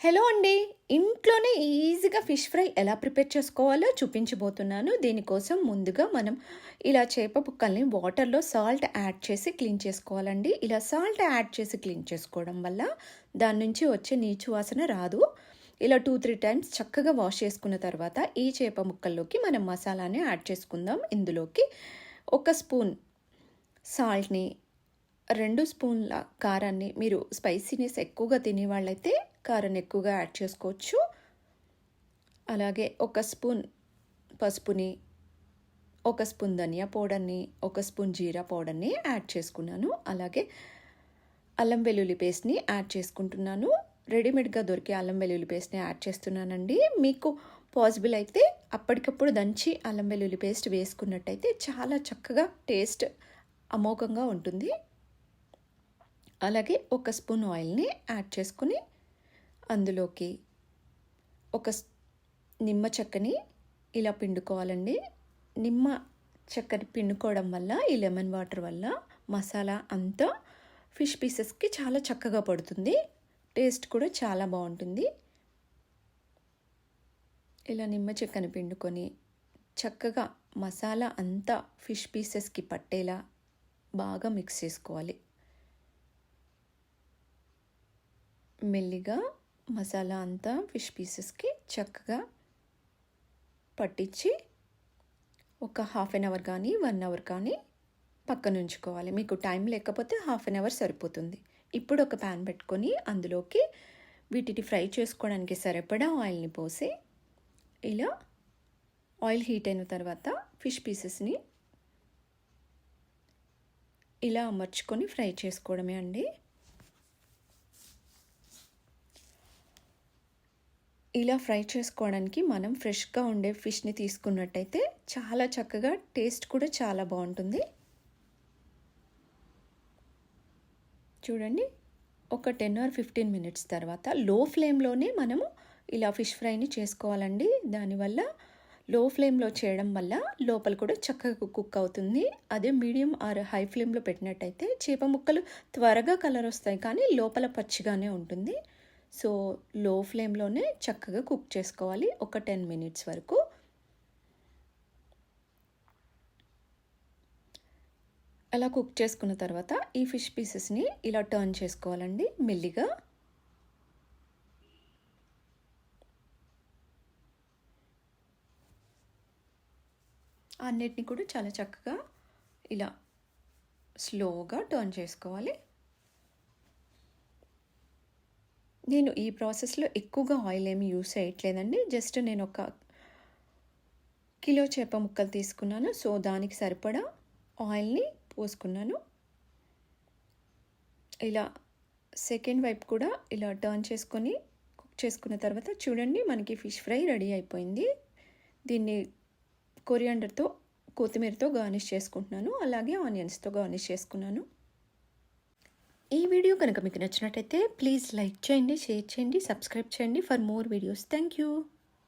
Hello అండి. ఇంట్లోనే ఈజీగా ఫిష్ ఫ్రై ఎలా ప్రిపేర్ చేసుకోవాలో చూపించబోతున్నాను. దీనికోసం ముందుగా మనం ఇలా చేప ముక్కల్ని వాటర్లో సాల్ట్ యాడ్ చేసి క్లీన్ చేసుకోవాలండి. ఇలా సాల్ట్ యాడ్ చేసి క్లీన్ చేసుకోవడం వల్ల దాని నుంచి వచ్చే నీచు వాసన రాదు. ఇలా టూ త్రీ టైమ్స్ చక్కగా వాష్ చేసుకున్న తర్వాత ఈ చేప ముక్కల్లోకి మనం మసాలాని యాడ్ చేసుకుందాం. ఇందులోకి ఒక స్పూన్ సాల్ట్ని రెండు స్పూన్ల కారాన్ని మీరు స్పైసీనెస్ ఎక్కువగా తినే వాళ్ళైతే కారం ఎక్కువగా యాడ్ చేసుకోవచ్చు. అలాగే ఒక స్పూన్ పసుపుని ఒక స్పూన్ ధనియా పౌడర్ని ఒక స్పూన్ జీరా పౌడర్ని యాడ్ చేసుకున్నాను. అలాగే అల్లం వెల్లుల్లి పేస్ట్ని యాడ్ చేసుకుంటున్నాను. రెడీమేడ్గా దొరికే అల్లం వెల్లుల్లి పేస్ట్ని యాడ్ చేస్తున్నానండి. మీకు పాసిబుల్ అయితే అప్పటికప్పుడు దంచి అల్లం వెల్లుల్లి పేస్ట్ వేసుకున్నట్టయితే చాలా చక్కగా టేస్ట్ అమోఘంగా ఉంటుంది. అలాగే ఒక స్పూన్ ఆయిల్ని యాడ్ చేసుకుని అందులోకి ఒక నిమ్మ చెక్కని ఇలా పిండుకోవాలండి. నిమ్మ చక్కని పిండుకోవడం వల్ల ఈ లెమన్ వాటర్ వల్ల మసాలా అంతా ఫిష్ పీసెస్కి చాలా చక్కగా పడుతుంది. టేస్ట్ కూడా చాలా బాగుంటుంది. ఇలా నిమ్మ చెక్కని పిండుకొని చక్కగా మసాలా అంతా ఫిష్ పీసెస్కి పట్టేలా బాగా మిక్స్ చేసుకోవాలి. మెల్లిగా మసాలా అంతా ఫిష్ పీసెస్కి చక్కగా పట్టించి ఒక హాఫ్ అన్ అవర్ కానీ వన్ అవర్ కానీ పక్కన ఉంచుకోవాలి. మీకు టైం లేకపోతే హాఫ్ అన్ అవర్ సరిపోతుంది. ఇప్పుడు ఒక ప్యాన్ పెట్టుకొని అందులోకి వీటిని ఫ్రై చేసుకోవడానికి సరిపడా ఆయిల్ని పోసి ఇలా ఆయిల్ హీట్ అయిన తర్వాత ఫిష్ పీసెస్ని ఇలా అమర్చుకొని ఫ్రై చేసుకోవడమే అండి. ఇలా ఫ్రై చేసుకోవడానికి మనం ఫ్రెష్గా ఉండే ఫిష్ని తీసుకున్నట్టయితే చాలా చక్కగా టేస్ట్ కూడా చాలా బాగుంటుంది. చూడండి ఒక టెన్ ఆర్ ఫిఫ్టీన్ మినిట్స్ తర్వాత లో ఫ్లేమ్లోనే మనము ఇలా ఫిష్ ఫ్రైని చేసుకోవాలండి. దానివల్ల లో ఫ్లేమ్లో చేయడం వల్ల లోపల కూడా చక్కగా కుక్ అవుతుంది. అదే మీడియం ఆర్ హై ఫ్లేమ్లో పెట్టినట్టయితే చేప ముక్కలు త్వరగా కలర్ వస్తాయి కానీ లోపల పచ్చిగానే ఉంటుంది. సో లో ఫ్లేమ్లోనే చక్కగా కుక్ చేసుకోవాలి. ఒక టెన్ మినిట్స్ వరకు. అలా కుక్ చేసుకున్న తర్వాత ఈ ఫిష్ పీసెస్ని ఇలా టర్న్ చేసుకోవాలండి మెల్లిగా. అన్నిటిని కూడా చాలా చక్కగా ఇలా స్లోగా టర్న్ చేసుకోవాలి. నేను ఈ ప్రాసెస్లో ఎక్కువగా ఆయిల్ ఏమి యూస్ చేయట్లేదండి. జస్ట్ నేను ఒక కిలో చేప ముక్కలు తీసుకున్నాను. సో దానికి సరిపడా ఆయిల్ని పోసుకున్నాను. ఇలా సెకండ్ వైపు కూడా ఇలా టర్న్ చేసుకొని కుక్ చేసుకున్న తర్వాత చూడండి మనకి ఫిష్ ఫ్రై రెడీ అయిపోయింది. దీన్ని కొరియాండర్తో కొత్తిమీరతో గార్నిష్ చేసుకుంటున్నాను. అలాగే ఆనియన్స్తో గార్నిష్ చేసుకున్నాను. ఈ వీడియో కనుక మీకు నచ్చినట్టయితే ప్లీజ్ లైక్ చేయండి షేర్ చేయండి సబ్స్క్రైబ్ చేయండి for more videos thank you